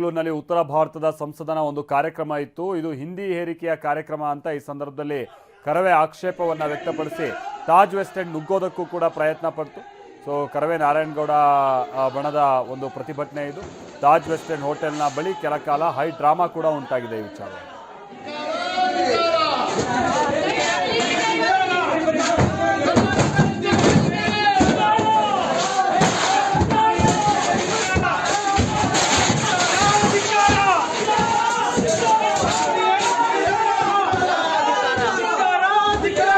ಬೆಂಗಳೂರಿನಲ್ಲಿ ಉತ್ತರ ಭಾರತದ ಸಂಸದನ ಒಂದು ಕಾರ್ಯಕ್ರಮ ಇತ್ತು. ಇದು ಹಿಂದಿ ಹೇರಿಕೆಯ ಕಾರ್ಯಕ್ರಮ ಅಂತ ಈ ಸಂದರ್ಭದಲ್ಲಿ ಕರವೇ ಆಕ್ಷೇಪವನ್ನು ವ್ಯಕ್ತಪಡಿಸಿ ತಾಜ್ ವೆಸ್ಟ್ ಎಂಡ್ ನುಗ್ಗೋದಕ್ಕೂ ಕೂಡ ಪ್ರಯತ್ನ ಪಡ್ತು. ಸೊ ಕರವೇ ನಾರಾಯಣಗೌಡ ಬಣದ ಒಂದು ಪ್ರತಿಭಟನೆ ಇದು. ತಾಜ್ ವೆಸ್ಟ್ ಎಂಡ್ ಹೋಟೆಲ್ನ ಬಳಿ ಕೆಲ ಕಾಲ ಹೈ ಡ್ರಾಮಾ ಕೂಡ ಉಂಟಾಗಿದೆ ಈ ವಿಚಾರ. Radhika!